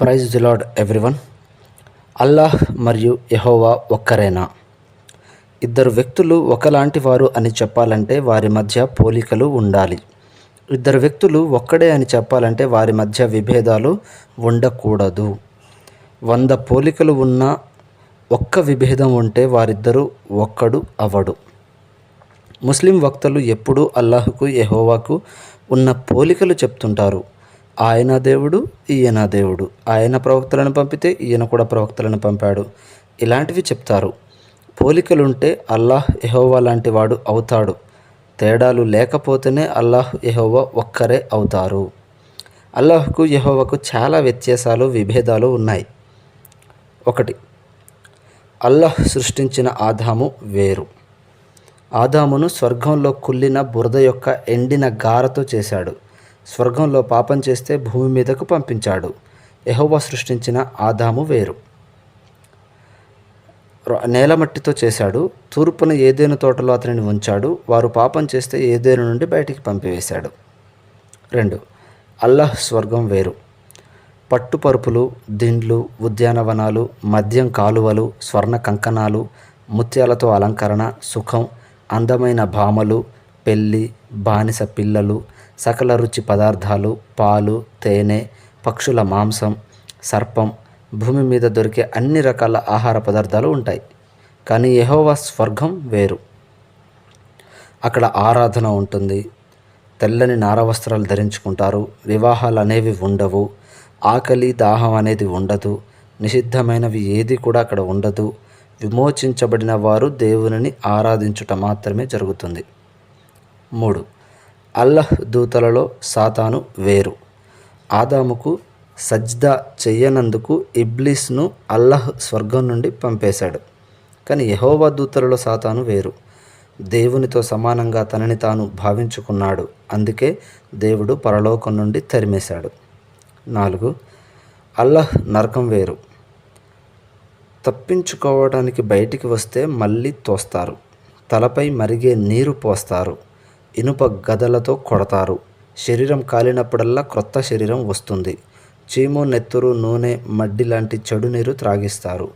Praise దిలాడ్ everyone. Allah మరియు యహోవా ఒక్కరేనా? ఇద్దరు వ్యక్తులు ఒకలాంటి వారు అని చెప్పాలంటే వారి మధ్య పోలికలు ఉండాలి. ఇద్దరు వ్యక్తులు ఒక్కడే అని చెప్పాలంటే వారి మధ్య విభేదాలు ఉండకూడదు. వంద పోలికలు ఉన్న ఒక్క విభేదం ఉంటే వారిద్దరూ ఒక్కడు అవడు. ముస్లిం వక్తలు ఎప్పుడూ అల్లాహ్కు యహోవాకు ఉన్న పోలికలు చెప్తుంటారు. ఆయన దేవుడు ఈయన దేవుడు. ఆయన ప్రవక్తలను పంపితే ఈయన కూడా ప్రవక్తలను పంపాడు. ఇలాంటివి చెప్తారు. పోలికలుంటే అల్లాహ్ ఎహోవా లాంటి వాడు అవుతాడు. తేడాలు లేకపోతేనే అల్లాహ్ ఎహోవా ఒక్కరే అవుతారు. అల్లాహ్కు యహోవకు చాలా వ్యత్యాసాలు విభేదాలు ఉన్నాయి. ఒకటి అల్లాహ్ సృష్టించిన ఆదాము వేరు. ఆదామును స్వర్గంలో కుళ్ళిన బురద యొక్క ఎండిన గారతో చేశాడు. స్వర్గంలో పాపం చేస్తే భూమి మీదకు పంపించాడు. ఎహోవా సృష్టించిన ఆదాము వేరు. నేలమట్టితో చేశాడు. తూర్పున ఏదేను తోటలో అతనిని ఉంచాడు. వారు పాపం చేస్తే ఏదేను నుండి బయటికి పంపివేశాడు. రెండు. అల్లాహ్ స్వర్గం వేరు. పట్టుపరుపులు దిండ్లు ఉద్యానవనాలు మద్యం కాలువలు స్వర్ణ కంకణాలు ముత్యాలతో అలంకరణ సుఖం అందమైన భామలు పెళ్ళి బానిస పిల్లలు సకల రుచి పదార్థాలు పాలు తేనె పక్షుల మాంసం సర్పం భూమి మీద దొరికే అన్ని రకాల ఆహార పదార్థాలు ఉంటాయి. కానీ యహోవా స్వర్గం వేరు. అక్కడ ఆరాధన ఉంటుంది. తెల్లని నార వస్త్రాలు ధరించుకుంటారు. వివాహాలు అనేవి ఉండవు. ఆకలి దాహం అనేది ఉండదు. నిషిద్ధమైనవి ఏది కూడా అక్కడ ఉండదు. విమోచించబడిన వారు దేవునిని ఆరాధించుట మాత్రమే జరుగుతుంది. మూడు. అల్లహ్ దూతలలో సాతాను వేరు. ఆదాముకు సజ్దా చెయ్యనందుకు ఇబ్లీస్ను అల్లహ్ స్వర్గం నుండి పంపేశాడు. కానీ యహోవా దూతలలో సాతాను వేరు. దేవునితో సమానంగా తనని తాను భావించుకున్నాడు. అందుకే దేవుడు పరలోకం నుండి తరిమేశాడు. నాలుగు. అల్లహ్ నరకం వేరు. తప్పించుకోవడానికి బయటికి వస్తే మళ్ళీ తోస్తారు. తలపై మరిగే నీరు పోస్తారు. ఇనుప గదలతో కొడతారు. శరీరం కాలినప్పుడల్లా క్రొత్త శరీరం వస్తుంది. చీము నెత్తురు నూనె మడ్డి లాంటి చెడు నీరు త్రాగిస్తారు.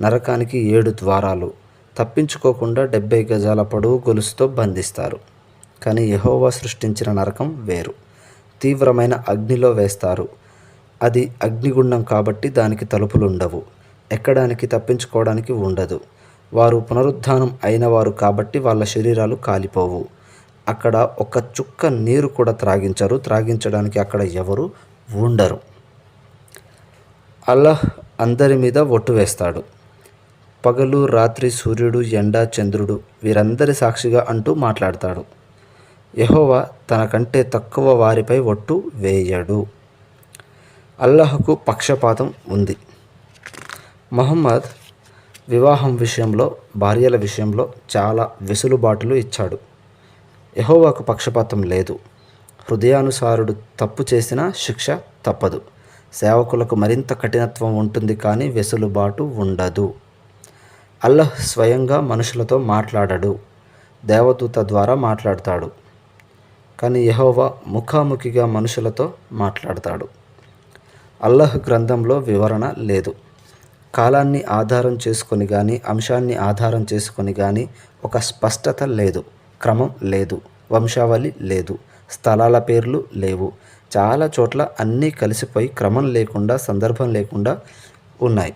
నరకానికి ఏడు ద్వారాలు. తప్పించుకోకుండా డెబ్బై గజాల పొడవు గొలుసుతో బంధిస్తారు. కానీ యహోవా సృష్టించిన నరకం వేరు. తీవ్రమైన అగ్నిలో వేస్తారు. అది అగ్నిగుండం కాబట్టి దానికి తలుపులు ఉండవు ఎక్కడానికి తప్పించుకోవడానికి ఉండదు. వారు పునరుద్ధానం అయినవారు కాబట్టి వాళ్ళ శరీరాలు కాలిపోవు. అక్కడ ఒక చుక్క నీరు కూడా త్రాగించరు. త్రాగించడానికి అక్కడ ఎవరు ఉండరు. అల్లాహ్ అందరి మీద ఒట్టు వేస్తాడు. పగలు రాత్రి సూర్యుడు ఎండ చంద్రుడు వీరందరి సాక్షిగా అంటూ మాట్లాడతాడు. యహోవా తనకంటే తక్కువ వారిపై ఒట్టు వేయడు. అల్లాహకు పక్షపాతం ఉంది. మహమ్మద్ వివాహం విషయంలో భార్యల విషయంలో చాలా వెసులుబాటులు ఇచ్చాడు. యహోవాకు పక్షపాతం లేదు. హృదయానుసారుడు తప్పు చేసినా శిక్ష తప్పదు. సేవకులకు మరింత కఠినత్వం ఉంటుంది కానీ వెసులుబాటు ఉండదు. అల్లహ్ స్వయంగా మనుషులతో మాట్లాడడు. దేవదూత ద్వారా మాట్లాడతాడు. కానీ యహోవా ముఖాముఖిగా మనుషులతో మాట్లాడతాడు. అల్లహ్ గ్రంథంలో వివరణ లేదు. కాలాన్ని ఆధారం చేసుకొని కానీ అంశాన్ని ఆధారం చేసుకొని కానీ ఒక స్పష్టత లేదు. క్రమం లేదు వంశావళి లేదు స్థలాల పేర్లు లేవు. చాలా చోట్ల అన్నీ కలిసిపోయి క్రమం లేకుండా సందర్భం లేకుండా ఉన్నాయి.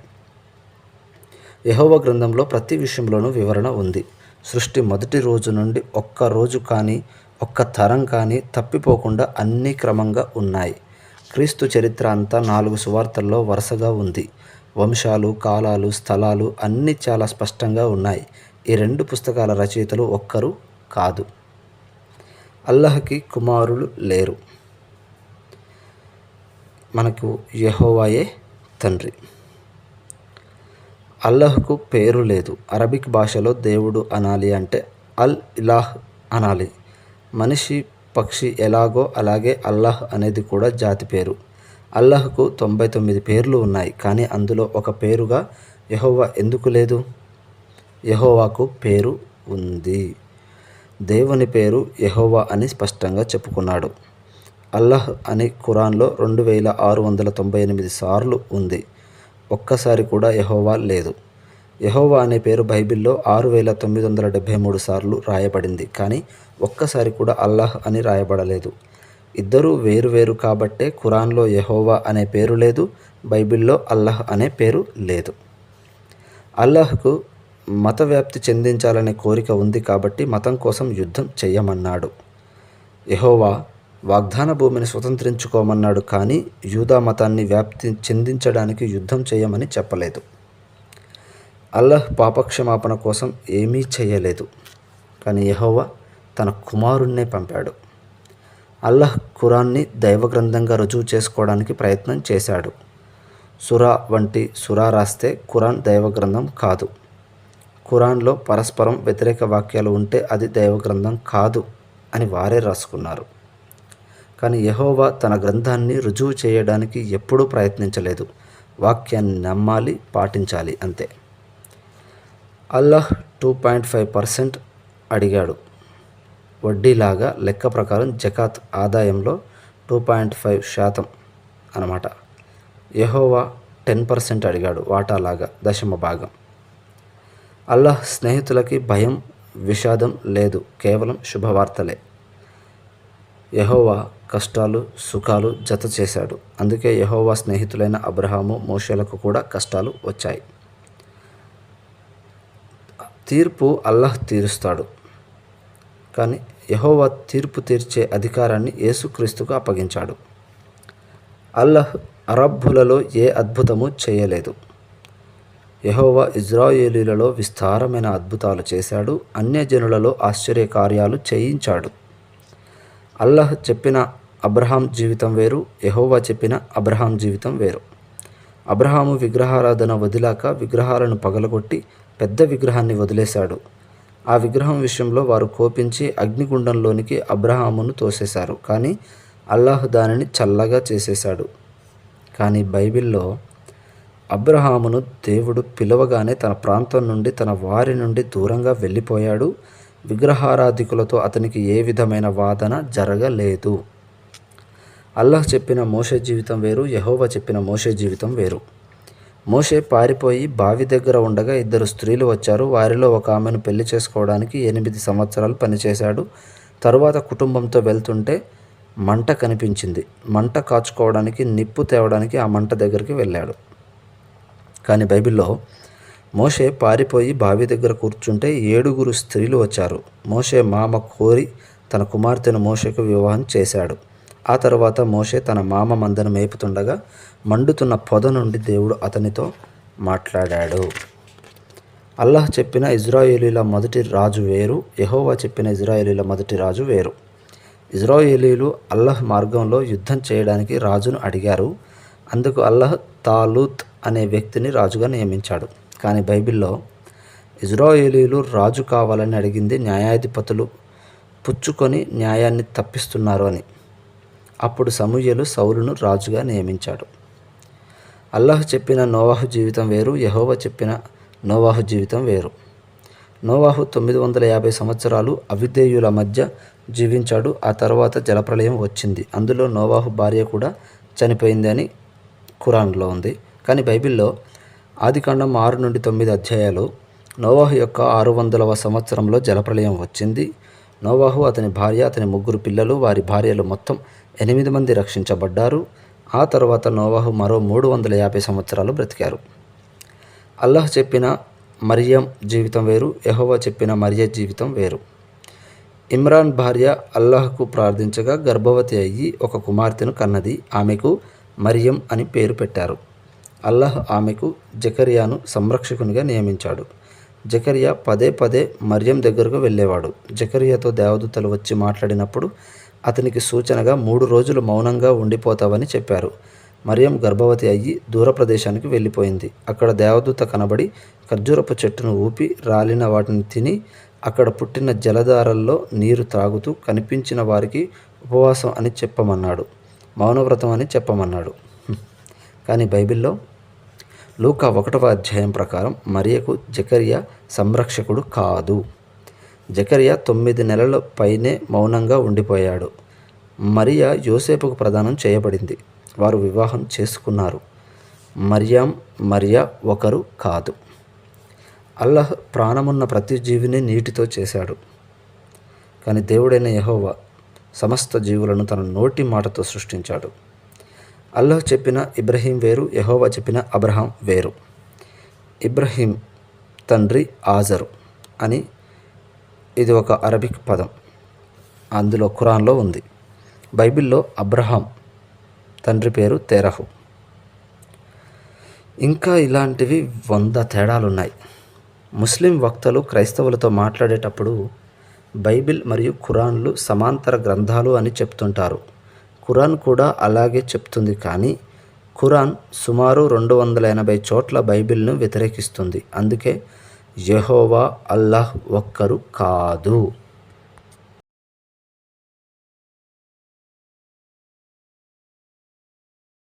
యహోవ గ్రంథంలో ప్రతి విషయంలోనూ వివరణ ఉంది. సృష్టి మొదటి రోజు నుండి ఒక్క రోజు కానీ ఒక్క తరం కానీ తప్పిపోకుండా అన్నీ క్రమంగా ఉన్నాయి. క్రీస్తు చరిత్ర అంతా నాలుగు సువార్తల్లో వరుసగా ఉంది. వంశాలు కాలాలు స్థలాలు అన్నీ చాలా స్పష్టంగా ఉన్నాయి. ఈ రెండు పుస్తకాల రచయితలు ఒక్కరు కాదు. అల్లహకి కుమారులు లేరు. మనకు యహోవాయే తండ్రి. అల్లహకు పేరు లేదు. అరబిక్ భాషలో దేవుడు అనాలి అంటే అల్ ఇలాహ్ అనాలి. మనిషి పక్షి ఎలాగో అలాగే అల్లాహ్ అనేది కూడా జాతి పేరు. అల్లాహ్కు తొంభై తొమ్మిది పేర్లు ఉన్నాయి కానీ అందులో ఒక పేరుగా యహోవా ఎందుకు లేదు? యహోవాకు పేరు ఉంది. దేవుని పేరు యహోవా అని స్పష్టంగా చెప్పుకున్నాడు. అల్లహ్ అని ఖురాన్లో రెండు వేల ఆరు వందల తొంభై ఎనిమిది సార్లు ఉంది. ఒక్కసారి కూడా యహోవా లేదు. యహోవా అనే పేరు బైబిల్లో ఆరు వేల తొమ్మిది వందల డెబ్భై మూడు సార్లు రాయబడింది. కానీ ఒక్కసారి కూడా అల్లాహ్ అని రాయబడలేదు. ఇద్దరూ వేరు వేరు కాబట్టే ఖురాన్లో యహోవా అనే పేరు లేదు బైబిల్లో అల్లాహ్ అనే పేరు లేదు. అల్లాహ్కు మత వ్యాప్తి చెందించాలనే కోరిక ఉంది కాబట్టి మతం కోసం యుద్ధం చెయ్యమన్నాడు. యహోవా వాగ్దాన భూమిని స్వతంత్రించుకోమన్నాడు కానీ యూదా మతాన్ని వ్యాప్తి చెందించడానికి యుద్ధం చేయమని చెప్పలేదు. అల్లహ్ పాపక్షమాపణ కోసం ఏమీ చేయలేదు కానీ యహోవా తన కుమారుణ్ణే పంపాడు. అల్లహ్ ఖురాన్ని దైవ గ్రంథంగా రుజువు చేసుకోవడానికి ప్రయత్నం చేశాడు. సురా వంటి సురా రాస్తే ఖురాన్ దైవ గ్రంథం కాదు. ఖురాన్లో పరస్పరం వ్యతిరేక వాక్యాలు ఉంటే అది దైవ గ్రంథం కాదు అని వారే రాసుకున్నారు. కానీ యహోవా తన గ్రంథాన్ని రుజువు చేయడానికి ఎప్పుడూ ప్రయత్నించలేదు. వాక్యాన్ని నమ్మాలి పాటించాలి అంతే. Allah two point five percent అడిగాడు. వడ్డీలాగా లెక్క ప్రకారం జకాత్ ఆదాయంలో టూ పాయింట్ ఫైవ్ శాతం అనమాట యహోవా టెన్ పర్సెంట్ అడిగాడు వాటాలాగా దశమ భాగం. అల్లాహ్ స్నేహితులకి భయం విషాదం లేదు కేవలం శుభవార్తలే. యహోవా కష్టాలు సుఖాలు జత చేశాడు. అందుకే యహోవా స్నేహితులైన అబ్రహాము మోషేలకు కూడా కష్టాలు వచ్చాయి. తీర్పు అల్లాహ్ తీరుస్తాడు. కానీ యహోవా తీర్పు తీర్చే అధికారాన్ని యేసుక్రీస్తుకు అప్పగించాడు. అల్లహ్ అరబ్బులలో ఏ అద్భుతము చేయలేదు. యహోవా ఇజ్రాయేలీలలో విస్తారమైన అద్భుతాలు చేశాడు అన్యజనులలో ఆశ్చర్య కార్యాలు చేయించాడు. అల్లహ్ చెప్పిన అబ్రహాం జీవితం వేరు యహోవా చెప్పిన అబ్రహాం జీవితం వేరు. అబ్రహాము విగ్రహారాధన వదిలాక విగ్రహాలను పగలగొట్టి పెద్ద విగ్రహాన్ని వదిలేశాడు. ఆ విగ్రహం విషయంలో వారు కోపించి అగ్నిగుండంలోనికి అబ్రహామును తోసేశారు కానీ అల్లాహ్ దానిని చల్లగా చేసేశాడు. కానీ బైబిల్లో అబ్రహామును దేవుడు పిలవగానే తన ప్రాంతం నుండి తన వారి నుండి దూరంగా వెళ్ళిపోయాడు. విగ్రహారాధికులతో అతనికి ఏ విధమైన వాదన జరగలేదు. అల్లాహ్ చెప్పిన మోషే జీవితం వేరు యహోవా చెప్పిన మోషే జీవితం వేరు. మోషే పారిపోయి బావి దగ్గర ఉండగా ఇద్దరు స్త్రీలు వచ్చారు. వారిలో ఒక ఆమెను పెళ్ళి చేసుకోవడానికి ఎనిమిది సంవత్సరాలు పనిచేశాడు. తరువాత కుటుంబంతో వెళ్తుంటే మంట కనిపించింది. మంట కాచుకోవడానికి నిప్పు తేవడానికి ఆ మంట దగ్గరికి వెళ్ళాడు. కానీ బైబిల్లో మోషే పారిపోయి బావి దగ్గర కూర్చుంటే ఏడుగురు స్త్రీలు వచ్చారు. మోషే మామ కోరి తన కుమార్తెను మోషేకు వివాహం చేశాడు. ఆ తర్వాత మోషే తన మామ మందను మేపుతుండగా మండుతున్న పొద నుండి దేవుడు అతనితో మాట్లాడాడు. అల్లాహ్ చెప్పిన ఇజ్రాయేలీల మొదటి రాజు వేరు యహోవా చెప్పిన ఇజ్రాయేలీల మొదటి రాజు వేరు. ఇజ్రాయేలీలు అల్లహ్ మార్గంలో యుద్ధం చేయడానికి రాజును అడిగారు. అందుకు అల్లహ్ తాలూత్ అనే వ్యక్తిని రాజుగా నియమించాడు. కానీ బైబిల్లో ఇజ్రాయేలీలు రాజు కావాలని అడిగింది న్యాయాధిపతులు. పుచ్చుకొని న్యాయాన్ని తప్పిస్తున్నారు అని. అప్పుడు సమూయలు సౌలును రాజుగా నియమించాడు. అల్లాహ్ చెప్పిన నోవాహు జీవితం వేరు యహోవ చెప్పిన నోవాహు జీవితం వేరు. నోవాహు తొమ్మిది వందల యాభై సంవత్సరాలు అవిధేయుల మధ్య జీవించాడు. ఆ తర్వాత జలప్రలయం వచ్చింది. అందులో నోవాహు భార్య కూడా చనిపోయింది అని ఖురాన్లో ఉంది. కానీ బైబిల్లో ఆదికాండం ఆరు నుండి తొమ్మిది అధ్యాయాలు నోవాహు యొక్క ఆరు వందలవ సంవత్సరంలో జలప్రలయం వచ్చింది. నోవాహు అతని భార్య అతని ముగ్గురు పిల్లలు వారి భార్యలు మొత్తం ఎనిమిది మంది రక్షించబడ్డారు. ఆ తర్వాత నోవాహు మరో మూడు వందల యాభై సంవత్సరాలు బ్రతికారు. అల్లాహ్ చెప్పిన మరియం జీవితం వేరు యహోవా చెప్పిన మరియ జీవితం వేరు. ఇమ్రాన్ భార్య అల్లాహ్కు ప్రార్థించగా గర్భవతి అయ్యి ఒక కుమార్తెను కన్నది. ఆమెకు మరియం అని పేరు పెట్టారు. అల్లాహ్ ఆమెకు జకరియాను సంరక్షకునిగా నియమించాడు. జకరియా పదే పదే మర్యం దగ్గరకు వెళ్ళేవాడు. జకరియాతో దేవదూతలు వచ్చి మాట్లాడినప్పుడు అతనికి సూచనగా మూడు రోజులు మౌనంగా ఉండిపోతావని చెప్పారు. మరియం గర్భవతి అయ్యి దూర ప్రదేశానికి వెళ్ళిపోయింది. అక్కడ దేవదూత కనబడి ఖర్జూరపు చెట్టును ఊపి రాలిన వాటిని తిని అక్కడ పుట్టిన జలధారల్లో నీరు త్రాగుతూ కనిపించిన వారికి ఉపవాసం అని చెప్పమన్నాడు. మౌనవ్రతం అని చెప్పమన్నాడు. కానీ బైబిల్లో లూకా ఒకటవ అధ్యాయం ప్రకారం మరియకు జకరియా సంరక్షకుడు కాదు. జకరియా తొమ్మిది నెలల పైనే మౌనంగా ఉండిపోయాడు. మరియా యోసేపుకు ప్రదానం చేయబడింది. వారు వివాహం చేసుకున్నారు. మరియాం మరియా ఒకరు కాదు. అల్లహ్ ప్రాణమున్న ప్రతి జీవిని నీటితో చేశాడు. కానీ దేవుడైన యెహోవా సమస్త జీవులను తన నోటి మాటతో సృష్టించాడు. అల్లాహ్ చెప్పిన ఇబ్రహీం వేరు యహోవా చెప్పిన అబ్రహాం వేరు. ఇబ్రహీం తండ్రి ఆజరు అని ఇది ఒక అరబిక్ పదం. అందులో ఖురాన్లో ఉంది. బైబిల్లో అబ్రహాం తండ్రి పేరు తెరహు. ఇంకా ఇలాంటివి వంద తేడాలున్నాయి. ముస్లిం వక్తలు క్రైస్తవులతో మాట్లాడేటప్పుడు బైబిల్ మరియు ఖురాన్లు సమాంతర గ్రంథాలు అని చెప్తుంటారు. ఖురాన్ కూడా అలాగే చెప్తుంది కానీ ఖురాన్ సుమారు రెండు వందల ఎనభై చోట్ల బైబిల్ను వ్యతిరేకిస్తుంది. అందుకే యహోవా అల్లాహ్ ఒక్కరు కాదు.